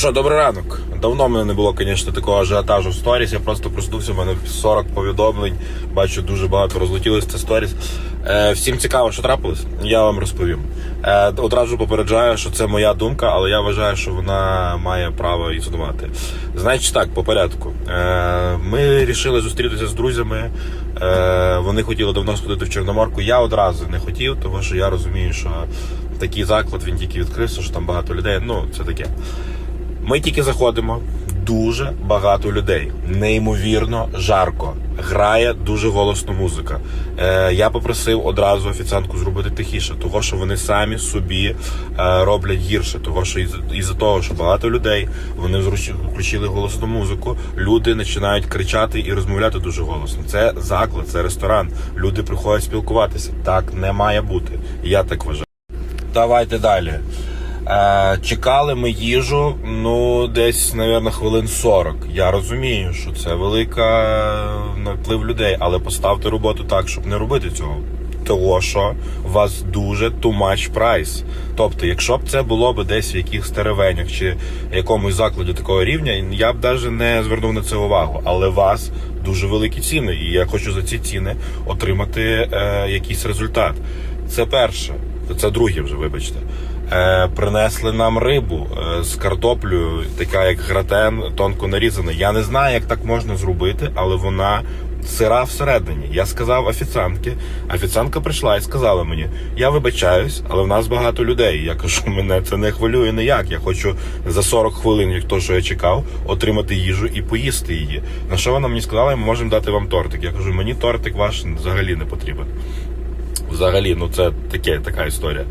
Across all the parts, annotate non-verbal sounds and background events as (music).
що, добрий ранок. Давно в мене не було, звісно, такого ажіотажу в сторіс. Я просто проснувся, в мене 40 повідомлень. Бачу, дуже багато розлетілось це сторіс. Е, всім цікаво, що трапилось, я вам розповім. Е, одразу попереджаю, що це моя думка, але я вважаю, що вона має право існувати. Значить так, по порядку. Е, ми вирішили зустрітися з друзями. Е, вони хотіли давно сходити в Чорноморку. Я одразу не хотів, тому що я розумію, що такий заклад він тільки відкрився, що там багато людей. Ну, це таке. Ми тільки заходимо. Дуже багато людей, неймовірно жарко. Грає дуже голосно музика. Е, я попросив одразу офіціантку зробити тихіше, того що вони самі собі е, роблять гірше. Того що із- із-за того, що багато людей вони включили голосну музику. Люди починають кричати і розмовляти дуже голосно. Це заклад, це ресторан. Люди приходять спілкуватися. Так не має бути. Я так вважаю. Давайте далі. Е, чекали ми їжу, ну, десь, мабуть, хвилин 40. Я розумію, що це велика наплив людей, але поставте роботу так, щоб не робити цього. Того, що у вас дуже too much price. Тобто, якщо б це було б десь в якихось теревенях чи якомусь закладі такого рівня, я б навіть не звернув на це увагу. Але у вас дуже великі ціни, і я хочу за ці ціни отримати е, якийсь результат. Це перше. Це друге вже, вибачте. Е, принесли нам рибу е, з картоплею, така як гратен, тонко нарізана. Я не знаю, як так можна зробити, але вона сира всередині. Я сказав офіціантки. Офіціантка прийшла і сказала мені: я вибачаюсь, але в нас багато людей. Я кажу, (laughs) мене це не хвилює ніяк. Я хочу за 40 хвилин, як то, що я чекав, отримати їжу і поїсти її. На що вона мені сказала, ми можемо дати вам тортик. Я кажу, мені тортик ваш взагалі не потрібен. Взагалі, ну це таке, така історія.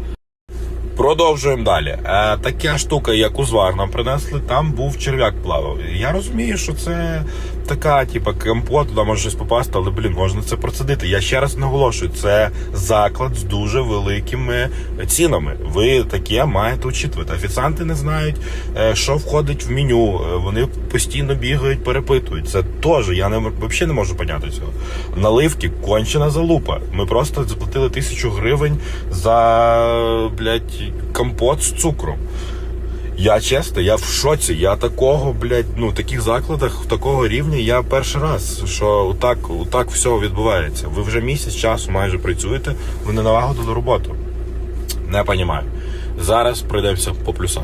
Продовжуємо далі. Е, така штука, як узвар нам принесли, там був черв'як плавав. Я розумію, що це така, типа, компот, туди може щось попасти, але блін, можна це процедити. Я ще раз наголошую, це заклад з дуже великими цінами. Ви таке маєте учитувати. Офіціанти не знають, е, що входить в меню. Е, Вони постійно бігають, перепитують. Це теж я не взагалі не можу поняти цього. Наливки кончена залупа. Ми просто заплатили тисячу гривень за блядь, компот з цукром. Я чесно, я в шоці. Я такого, блядь, ну таких закладах, в такого рівня я перший раз, що отак, отак все відбувається. Ви вже місяць часу майже працюєте, ви не налагодили роботу. Не розумію. Зараз пройдемося по плюсах.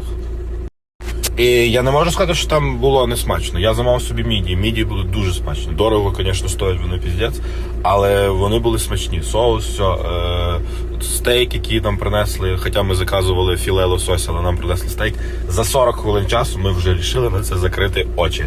І я не можу сказати, що там було не смачно. Я замовив собі міді. Міді були дуже смачні. Дорого, звісно, стоять вони піздець, але вони були смачні. Соус, все, е, стейк, який нам принесли. Хоча ми заказували філе лосося, але нам принесли стейк. За 40 хвилин часу ми вже рішили на це закрити очі.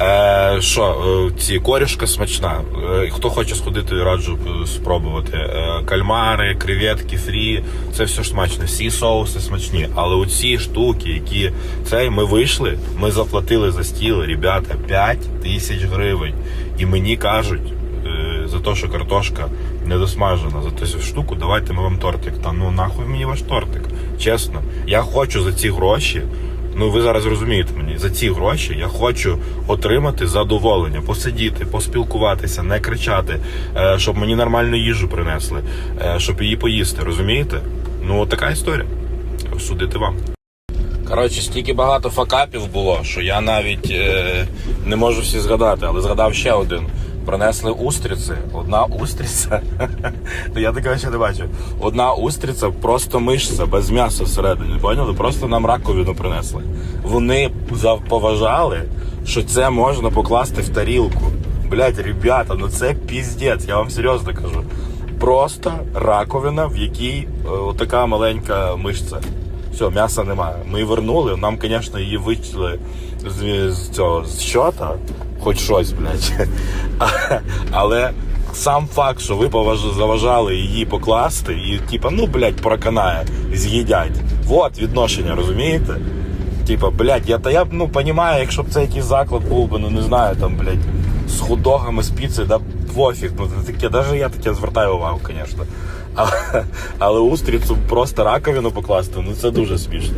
Е, що, е, ці корішка смачна. Е, хто хоче сходити, раджу е, спробувати. Е, кальмари, креветки, фрі, це все ж смачно. Всі соуси смачні. Але оці штуки, які цей ми вийшли, ми заплатили за стіл, ребята, 5 тисяч гривень. І мені кажуть, е, за те, що картошка недосмажена, за ту штуку, давайте ми вам тортик. Та ну нахуй мені ваш тортик. Чесно, я хочу за ці гроші. Ну, ви зараз розумієте мені, за ці гроші я хочу отримати задоволення, посидіти, поспілкуватися, не кричати, е, щоб мені нормальну їжу принесли, е, щоб її поїсти. Розумієте? Ну, от така історія. Судити вам. Коротше, стільки багато факапів було, що я навіть е, не можу всі згадати, але згадав ще один. Принесли устриці. Одна устриця. Ну (laughs) я такого ще не бачив. Одна устриця, просто мишця, без м'яса всередині. Поняли? Просто нам раковину принесли. Вони поважали, що це можна покласти в тарілку. Блять, ребята, ну це піздець, я вам серйозно кажу. Просто раковина, в якій е, отака маленька мишця. Все, м'яса немає. Ми вернули. Нам, звісно, її вичили з, з цього з щота, хоч щось, блядь. (laughs) Але сам факт, що ви заважали її покласти, і типа, ну, блядь, проканає, з'їдять. Вот відношення, розумієте? Типа, блядь, я та я ну понімаю, якщо б це якийсь заклад був би, ну не знаю, там, блядь, з худогами, з піци, да пофіг. Ну таке, навіть я таке звертаю увагу, звісно. Але, але устрицю просто раковину покласти, ну це дуже смішно.